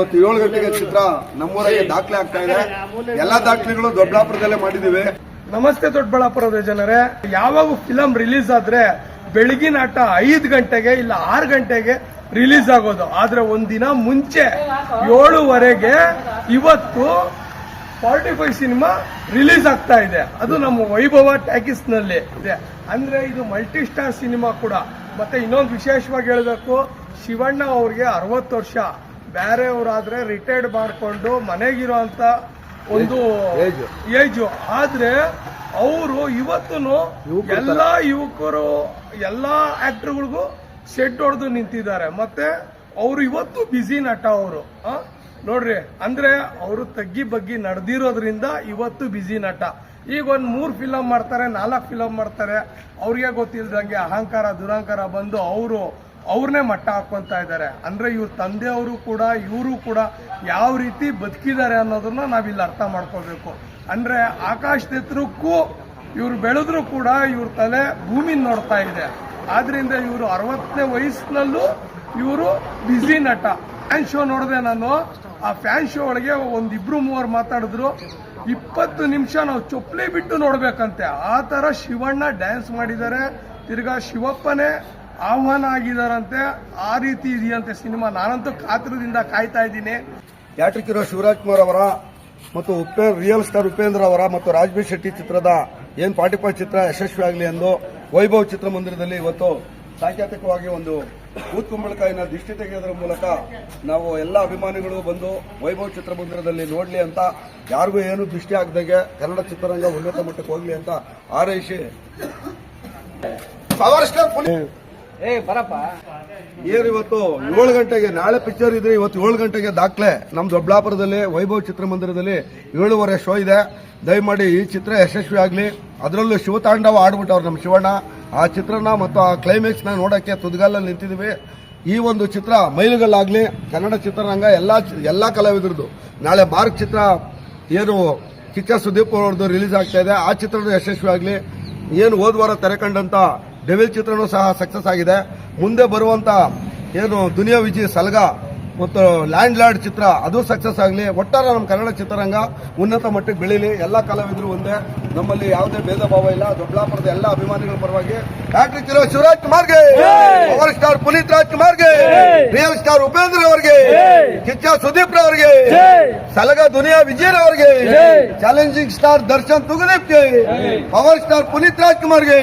ಇವತ್ತು ಏಳು ಗಂಟೆಗೆ ಚಿತ್ರ ನಮ್ಮೂರಿಗೆ ದಾಖಲೆ ಆಗ್ತಾ ಇದೆ. ಎಲ್ಲಾ ದಾಖಲೆಗಳು ದೊಡ್ಡಾಪುರದಲ್ಲೇ ಮಾಡಿದ್ದೀವಿ ನಮಸ್ತೆ ದೊಡ್ಡಬಳ್ಳಾಪುರದ ಜನರೇ. ಯಾವಾಗ ಫಿಲಂ ರಿಲೀಸ್ ಆದ್ರೆ ಬೆಳಗಿನ ಆಟ ಐದು ಗಂಟೆಗೆ ಇಲ್ಲ ಆರು ಗಂಟೆಗೆ ರಿಲೀಸ್ ಆಗೋದು. ಆದ್ರೆ ಒಂದಿನ ಮುಂಚೆ ಏಳುವರೆಗೆ ಇವತ್ತು ಫಾರ್ಟಿ ಫೈವ್ ಸಿನಿಮಾ ರಿಲೀಸ್ ಆಗ್ತಾ ಇದೆ. ಅದು ನಮ್ಮ ವೈಭವ ಟ್ಯಾಕಿಸ್ನಲ್ಲಿ ಇದೆ. ಅಂದ್ರೆ ಇದು ಮಲ್ಟಿ ಸ್ಟಾರ್ ಸಿನಿಮಾ ಕೂಡ. ಮತ್ತೆ ಇನ್ನೊಂದು ವಿಶೇಷವಾಗಿ ಹೇಳಬೇಕು, ಶಿವಣ್ಣ ಅವ್ರಿಗೆ ಅರವತ್ತು ವರ್ಷ. ಬೇರೆಯವರಾದ್ರೆ ರಿಟೈರ್ಡ್ ಮಾಡಿಕೊಂಡು ಮನೆಗಿರುವಂತ ಒಂದು ಏಜ್ ಆದ್ರೆ ಅವರು ಇವತ್ತು ಎಲ್ಲಾ ಯುವಕರು ಎಲ್ಲಾ ಆಕ್ಟರ್ಗಳಿಗೂ ಸೆಟ್ ಹೊಡೆದು ನಿಂತಿದ್ದಾರೆ. ಮತ್ತೆ ಅವರು ಇವತ್ತು ಬಿಸಿ ನಟ ಅವರು. ನೋಡ್ರಿ ಅಂದ್ರೆ ಅವರು ತಗ್ಗಿ ಬಗ್ಗಿ ನಡೆದಿರೋದ್ರಿಂದ ಇವತ್ತು ಬಿಸಿ ನಟ. ಈಗ ಒಂದ್ ಮೂರ್ ಫಿಲಂ ಮಾಡ್ತಾರೆ ನಾಲ್ಕು ಫಿಲಮ್ ಮಾಡ್ತಾರೆ. ಅವ್ರಿಗೆ ಗೊತ್ತಿಲ್ದಂಗೆ ಅಹಂಕಾರ ದುರಹಂಕಾರ ಬಂದು ಅವರು ಅವ್ರನ್ನೇ ಮಟ್ಟ ಹಾಕೊಂತ ಇದ್ದಾರೆ. ಅಂದ್ರೆ ಇವ್ರ ತಂದೆಯವರು ಕೂಡ, ಇವರು ಕೂಡ ಯಾವ ರೀತಿ ಬದುಕಿದ್ದಾರೆ ಅನ್ನೋದನ್ನ ನಾವಿಲ್ಲಿ ಅರ್ಥ ಮಾಡ್ಕೋಬೇಕು ಅಂದ್ರೆ ಆಕಾಶದ ಎತ್ತರಕ್ಕೂ ಇವ್ರು ಬೆಳೆದ್ರು ಕೂಡ ಇವ್ರ ತಲೆ ಭೂಮಿ ನೋಡ್ತಾ ಇದೆ. ಆದ್ರಿಂದ ಇವರು ಅರವತ್ತನೇ ವಯಸ್ಸಿನಲ್ಲೂ ಇವರು ಬಿಸಿ ನಟ. ಫ್ಯಾನ್ ಶೋ ನೋಡಿದೆ ನಾನು. ಆ ಫ್ಯಾನ್ ಶೋ ಒಳಗೆ ಒಂದಿಬ್ರು ಮೂವರು ಮಾತಾಡಿದ್ರು. ಇಪ್ಪತ್ತು ನಿಮಿಷ ನಾವು ಚೊಪ್ಲಿ ಬಿಟ್ಟು ನೋಡ್ಬೇಕಂತೆ. ಆ ತರ ಶಿವಣ್ಣ ಡ್ಯಾನ್ಸ್ ಮಾಡಿದ್ದಾರೆ. ತಿರ್ಗಾ ಶಿವಪ್ಪನೇ ಆಹ್ವಾನ ಆಗಿದಾರಂತೆ, ಆ ರೀತಿ ಇದೆಯಂತೆ ಸಿನಿಮಾ. ನಾನಂತೂ ಕಾತ್ರದಿಂದ ಕಾಯ್ತಾ ಇದ್ದೀನಿ. ಥಿಯೇಟ್ರಿಕ್ ಹೀರೋ ಶಿವರಾಜ್ ಕುಮಾರ್ ಅವರ ಮತ್ತು ಉಪೇ ರಿಯಲ್ ಸ್ಟಾರ್ ಉಪೇಂದ್ರ ಅವರ ಮತ್ತು ರಾಜ್ಬೀರ್ ಶೆಟ್ಟಿ ಚಿತ್ರದ ಏನ್ ಪಾಟಿಪಾಯ್ ಚಿತ್ರ ಯಶಸ್ವಿ ಆಗಲಿ ಎಂದು ವೈಭವ್ ಚಿತ್ರಮಂದಿರದಲ್ಲಿ ಇವತ್ತು ಸಾಂಕೇತಿಕವಾಗಿ ಒಂದು ಕೂತ್ ಕುಂಬಳಕಾಯಿನ ದೃಷ್ಟಿ ತೆಗೆಯೋದ್ರ ಮೂಲಕ ನಾವು ಎಲ್ಲ ಅಭಿಮಾನಿಗಳು ಬಂದು ವೈಭವ್ ಚಿತ್ರಮಂದಿರದಲ್ಲಿ ನೋಡ್ಲಿ ಅಂತ ಯಾರಿಗೂ ಏನು ದೃಷ್ಟಿ ಆಗದಂಗೆ ಕನ್ನಡ ಚಿತ್ರರಂಗ ಉನ್ನತ ಮಟ್ಟಕ್ಕೆ ಹೋಗ್ಲಿ ಅಂತ ಹಾರೈಸಿ. ಇವತ್ತು ಏಳು ಗಂಟೆಗೆ ನಾಳೆ ಪಿಕ್ಚರ್ ಇದ್ರೆ ಇವತ್ತು ಏಳು ಗಂಟೆಗೆ ದಾಖಲೆ. ನಮ್ಮ ದೊಡ್ಡಬಳ್ಳಾಪುರದಲ್ಲಿ, ವೈಭವ್ ಚಿತ್ರಮಂದಿರದಲ್ಲಿ ಏಳುವರೆ ಶೋ ಇದೆ. ದಯಮಾಡಿ ಈ ಚಿತ್ರ ಯಶಸ್ವಿ ಆಗಲಿ. ಅದರಲ್ಲೂ ಶಿವತಾಂಡವ ಆಡ್ಬಿಟ್ಟವ್ರು ನಮ್ಮ ಶಿವಣ್ಣ. ಆ ಚಿತ್ರನ ಮತ್ತು ಆ ಕ್ಲೈಮ್ಯಾಕ್ಸ್ನ ನೋಡಕ್ಕೆ ತುದಿಗಾಲಲ್ಲಿ ನಿಂತಿದ್ದೀವಿ ಈ ಒಂದು ಚಿತ್ರ ಮೈಲುಗಲ್ಲಾಗ್ಲಿ. ಕನ್ನಡ ಚಿತ್ರರಂಗ ಎಲ್ಲಾ ಎಲ್ಲಾ ಕಲಾವಿದರದು ನಾಳೆ ಮಾರ್ಕ್ ಚಿತ್ರ ಏನು ಕಿಚ್ಚ ಸುದೀಪ್ ಅವ್ರದ್ದು ರಿಲೀಸ್ ಆಗ್ತಾ ಇದೆ. ಆ ಚಿತ್ರದ ಯಶಸ್ವಿ ಆಗಲಿ. ಏನು ಹೋದ್ವಾರ ತೆರೆಕಂಡಂತ ತೆರೆ ಕಂಡಂತ ಡೆವಿಲ್ ಚಿತ್ರನೂ ಸಹ ಸಕ್ಸಸ್ ಆಗಿದೆ. ಮುಂದೆ ಬರುವಂತ ಏನು ದುನಿಯಾ ವಿಜಯ್ ಸಲ್ಗ ಮತ್ತು ಲ್ಯಾಂಡ್ ಲಾರ್ಡ್ ಚಿತ್ರ ಅದು ಸಕ್ಸಸ್ ಆಗಲಿ. ಒಟ್ಟಾರೆ ನಮ್ಮ ಕನ್ನಡ ಚಿತ್ರರಂಗ ಉನ್ನತ ಮಟ್ಟಕ್ಕೆ ಬೆಳೀಲಿ. ಎಲ್ಲ ಕಲಾವಿದರು ಒಂದೇ. ನಮ್ಮಲ್ಲಿ ಯಾವುದೇ ಭೇದ ಭಾವ ಇಲ್ಲ. ದೊಡ್ಡಬಳ್ಳಾಪುರದ ಎಲ್ಲ ಅಭಿಮಾನಿಗಳ ಪರವಾಗಿ ಆಕ್ಟ್ರಿ ಚಿರೋ ಶಿವರಾಜ್ ಕುಮಾರ್ಗೆ ಪವರ್ ಸ್ಟಾರ್ ಪುನೀತ್ ರಾಜ್ ಕುಮಾರ್ಗೆ ರಿಯಲ್ ಸ್ಟಾರ್ ಉಪೇಂದ್ರ ಅವರಿಗೆ ಕಿಚ್ಚ ಸುದೀಪ್ ಅವರಿಗೆ ಸಲಗ ದುನಿಯಾ ವಿಜಯ್ ಅವರಿಗೆ ಚಾಲೆಂಜಿಂಗ್ ಸ್ಟಾರ್ ದರ್ಶನ್ ತುಗದೀಪ್ಗೆ ಪವರ್ ಸ್ಟಾರ್ ಪುನೀತ್ ರಾಜ್ ಕುಮಾರ್ಗೆ.